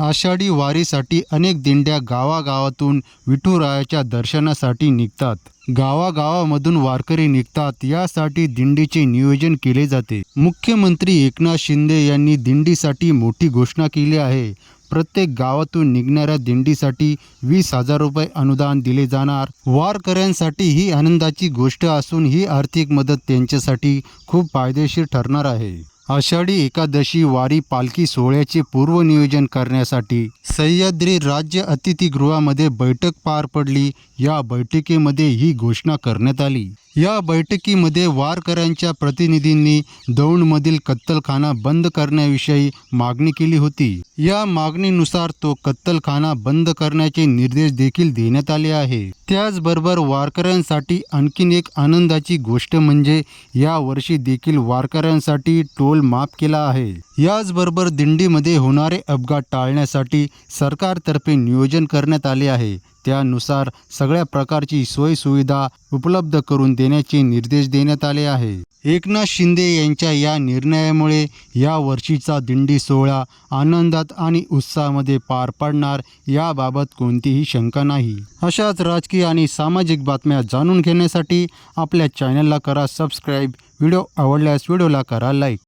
आषाढी वारीसाठी अनेक दिंड्या गावागावातून विठुरायाच्या दर्शनासाठी निघतात. गावागावामधून वारकरी निघतात. यासाठी दिंडीचे नियोजन केले जाते. मुख्यमंत्री एकनाथ शिंदे यांनी दिंडीसाठी मोठी घोषणा केली आहे. प्रत्येक गावातून निघणाऱ्या दिंडीसाठी वीस हजार रुपये अनुदान दिले जाणार. वारकऱ्यांसाठी ही आनंदाची गोष्ट असून ही आर्थिक मदत त्यांच्यासाठी खूप फायदेशीर ठरणार आहे. आषाढी एकादशी वारी पालखी सोहळ्याचे पूर्वनियोजन करण्यासाठी सह्याद्री राज्य अतिथीगृहामध्ये बैठक पार पडली. या बैठकीमध्ये ही घोषणा करण्यात आली. या बैठकीमध्ये वारकऱ्यांच्या प्रतिनिधींनी दौंडमधील कत्तलखाना बंद करण्याविषयी मागणी केली होती. या मागणीनुसार तो कत्तलखाना बंद करण्याचे निर्देश देखील देण्यात आले आहे. त्याचबरोबर वारकऱ्यांसाठी आणखीन एक आनंदाची गोष्ट म्हणजे या वर्षी देखील वारकऱ्यांसाठी टोल माफ केला आहे. याचबरोबर दिंडीमध्ये होणारे अपघात टाळण्यासाठी सरकारतर्फे नियोजन करण्यात आले आहे. त्यानुसार सगळ्या प्रकारची सोयीसुविधा उपलब्ध करून देण्याचे निर्देश देण्यात आले आहे. एकनाथ शिंदे यांच्या या निर्णयामुळे या वर्षीचा दिंडी सोहळा आनंदात आणि उत्साहामध्ये पार पडणार याबाबत कोणतीही शंका नाही. अशाच राजकीय आणि सामाजिक बातम्या जाणून घेण्यासाठी आपल्या चॅनलला करा सबस्क्राईब. व्हिडिओ आवडल्यास व्हिडिओला करा लाईक.